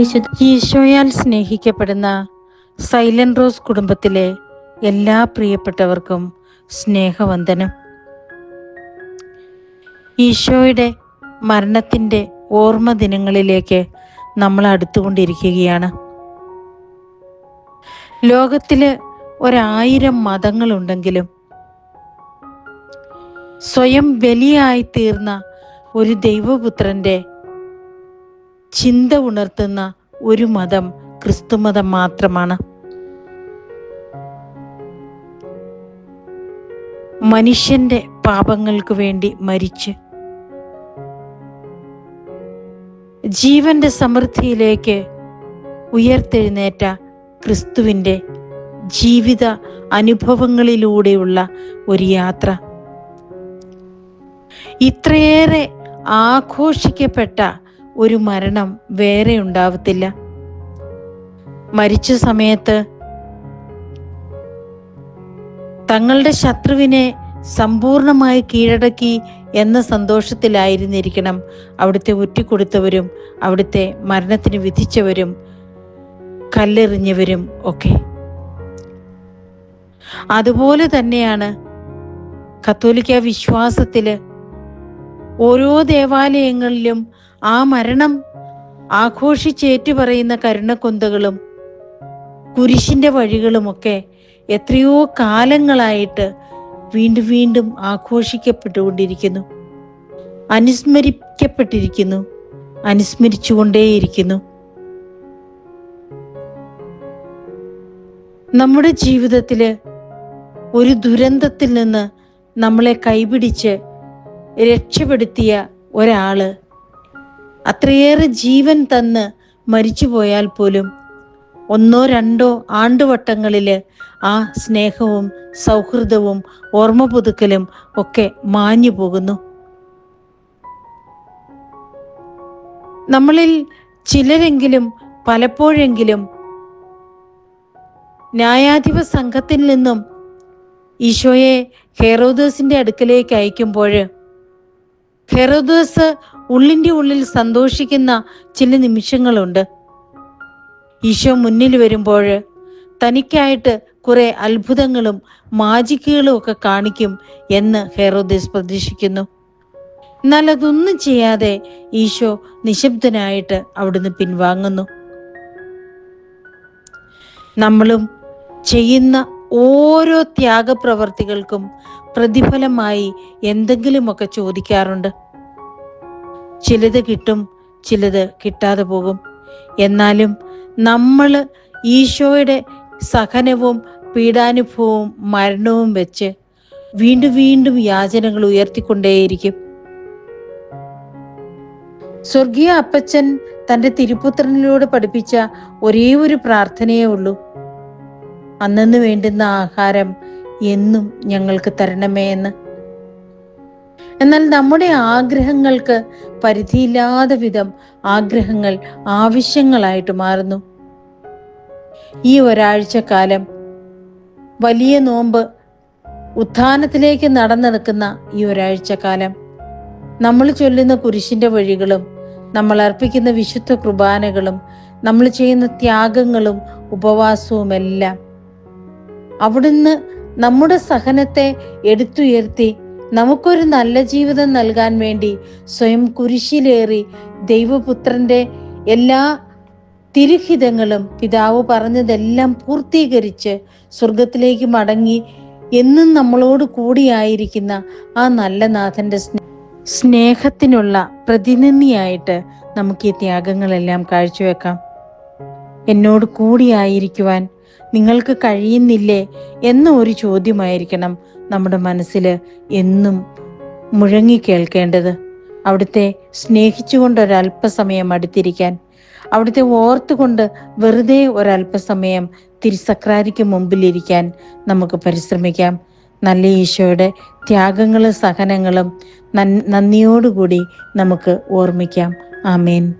വിശുദ്ധ ഈശോയാൽ സ്നേഹിക്കപ്പെടുന്ന silent rose കുടുംബത്തിലെ എല്ലാ പ്രിയപ്പെട്ടവർക്കും സ്നേഹവന്ദനം. ഈശോയുടെ മരണത്തിന്റെ ഓർമ്മ ദിനങ്ങളിലേക്ക് നമ്മൾ അടുത്തുകൊണ്ടിരിക്കുകയാണ്. ലോകത്തിൽ ഒരായിരം മതങ്ങളുണ്ടെങ്കിലും സ്വയം ബലിയായി തീർന്ന ഒരു ദൈവപുത്രന്റെ ചിന്ത ഉണർത്തുന്ന ഒരു മതം ക്രിസ്തുമതം മാത്രമാണ്. മനുഷ്യന്റെ പാപങ്ങൾക്ക് വേണ്ടി മരിച്ച് ജീവന്റെ സമൃദ്ധിയിലേക്ക് ഉയർത്തെഴുന്നേറ്റ ക്രിസ്തുവിന്റെ ജീവിത അനുഭവങ്ങളിലൂടെയുള്ള ഒരു യാത്ര. ഇത്രയേറെ ആഘോഷിക്കപ്പെട്ട ഒരു മരണം വേറെ ഉണ്ടാവത്തില്ല. മരിച്ച സമയത്ത് തങ്ങളുടെ ശത്രുവിനെ സമ്പൂർണമായി കീഴടക്കി എന്ന സന്തോഷത്തിലായിരുന്നിരിക്കണം അവിടുത്തെ ഒറ്റിക്കൊടുത്തവരും അവിടുത്തെ മരണത്തിന് വിധിച്ചവരും കല്ലെറിഞ്ഞവരും ഒക്കെ. അതുപോലെ തന്നെയാണ് കത്തോലിക്ക വിശ്വാസത്തിൽ ഓരോ ദേവാലയങ്ങളിലും ആ മരണം ആഘോഷിച്ചേറ്റു പറയുന്ന കരുണക്കൊന്തകളും കുരിശിന്റെ വഴികളുമൊക്കെ എത്രയോ കാലങ്ങളായിട്ട് വീണ്ടും വീണ്ടും ആഘോഷിക്കപ്പെട്ടുകൊണ്ടിരിക്കുന്നു. അനുസ്മരിക്കപ്പെട്ടിരിക്കുന്നു. അനുസ്മരിച്ചുകൊണ്ടേയിരിക്കുന്നു. നമ്മുടെ ജീവിതത്തിൽ ഒരു ദുരന്തത്തിൽ നിന്ന് നമ്മളെ കൈപിടിച്ച് രക്ഷപ്പെടുത്തിയ ഒരാൾ അത്രയേറെ ജീവൻ തന്ന് മരിച്ചുപോയാൽ പോലും ഒന്നോ രണ്ടോ ആണ്ടുവട്ടങ്ങളിൽ ആ സ്നേഹവും സൗഹൃദവും ഓർമ്മ പുതുക്കലും ഒക്കെ മാഞ്ഞു പോകുന്നു. നമ്മളിൽ ചിലരെങ്കിലും പലപ്പോഴെങ്കിലും ന്യായാധിപ സംഘത്തിൽ നിന്നും ഈശോയെ ഹെറോദോസിന്റെ അടുക്കലേക്ക് അയക്കുമ്പോൾ ഹെറോദോസ് ഉള്ളിന്റെ ഉള്ളിൽ സന്തോഷിക്കുന്ന ചില നിമിഷങ്ങളുണ്ട്. ഈശോ മുന്നിൽ വരുമ്പോൾ തനിക്കായിട്ട് കുറെ അത്ഭുതങ്ങളും മാജിക്കുകളും ഒക്കെ കാണിക്കും എന്ന് ഹെറോദീസ് പ്രതീക്ഷിക്കുന്നു. എന്നാൽ അതൊന്നും ചെയ്യാതെ ഈശോ നിശബ്ദനായിട്ട് അവിടുന്ന് പിൻവാങ്ങുന്നു. നമ്മളും ചെയ്യുന്ന ഓരോ ത്യാഗപ്രവർത്തികൾക്കും പ്രതിഫലമായി എന്തെങ്കിലുമൊക്കെ ചോദിക്കാറുണ്ട്. ചിലത് കിട്ടും ചിലത് കിട്ടാതെ പോകും. എന്നാലും നമ്മൾ ഈശോയുടെ സഹനവും പീഡാനുഭവവും മരണവും വെച്ച് വീണ്ടും വീണ്ടും യാചനകൾ ഉയർത്തിക്കൊണ്ടേയിരിക്കും. സ്വർഗീയ അപ്പച്ചൻ തന്റെ തിരുപുത്രനിലൂടെ പഠിപ്പിച്ച ഒരേ ഒരു പ്രാർത്ഥനയേ ഉള്ളൂ. അന്നു വേണ്ടുന്ന ആഹാരം എന്നും ഞങ്ങൾക്ക് തരണമേ എന്ന്. എന്നാൽ നമ്മുടെ ആഗ്രഹങ്ങൾക്ക് പരിധിയില്ലാതെ വിധം ആഗ്രഹങ്ങൾ ആവശ്യങ്ങളായിട്ട് മാറുന്നു. ഈ ഒരാഴ്ച കാലം വലിയ നോമ്പ് ഉത്ഥാനത്തിലേക്ക് നടന്നു നിൽക്കുന്ന ഈ ഒരാഴ്ച കാലം നമ്മൾ ചൊല്ലുന്ന കുരിശിന്റെ വഴികളും നമ്മൾ അർപ്പിക്കുന്ന വിശുദ്ധ കുർബാനകളും നമ്മൾ ചെയ്യുന്ന ത്യാഗങ്ങളും ഉപവാസവും എല്ലാം അവിടുന്ന് നമ്മുടെ സഹനത്തെ എടുത്തുയർത്തി നമുക്കൊരു നല്ല ജീവിതം നൽകാൻ വേണ്ടി സ്വയം കുരിശിലേറി ദൈവപുത്രന്റെ എല്ലാ തിരുഹിതങ്ങളും പിതാവ് പറഞ്ഞതെല്ലാം പൂർത്തീകരിച്ച് സ്വർഗത്തിലേക്ക് മടങ്ങി എന്നും നമ്മളോട് കൂടിയായിരിക്കുന്ന ആ നല്ല നാഥന്റെ സ്നേഹത്തിനുള്ള പ്രതിനിധിയായിട്ട് നമുക്ക് ഈ ത്യാഗങ്ങളെല്ലാം കാഴ്ചവെക്കാം. എന്നോട് കൂടിയായിരിക്കുവാൻ നിങ്ങൾക്ക് കഴിയുന്നില്ലേ എന്ന ഒരു ചോദ്യമായിരിക്കണം നമ്മുടെ മനസ്സിൽ എന്നും മുഴങ്ങി കേൾക്കേണ്ടത്. അവിടുത്തെ സ്നേഹിച്ചുകൊണ്ട് ഒരല്പസമയം അടുത്തിരിക്കാൻ അവിടുത്തെ ഓർത്തുകൊണ്ട് വെറുതെ ഒരല്പസമയം തിരുസക്രാരിക്ക് മുമ്പിലിരിക്കാൻ നമുക്ക് പരിശ്രമിക്കാം. നല്ല ഈശോയുടെ ത്യാഗങ്ങളും സഹനങ്ങളും നന്ദിയോടുകൂടി നമുക്ക് ഓർമ്മിക്കാം. ആമേൻ.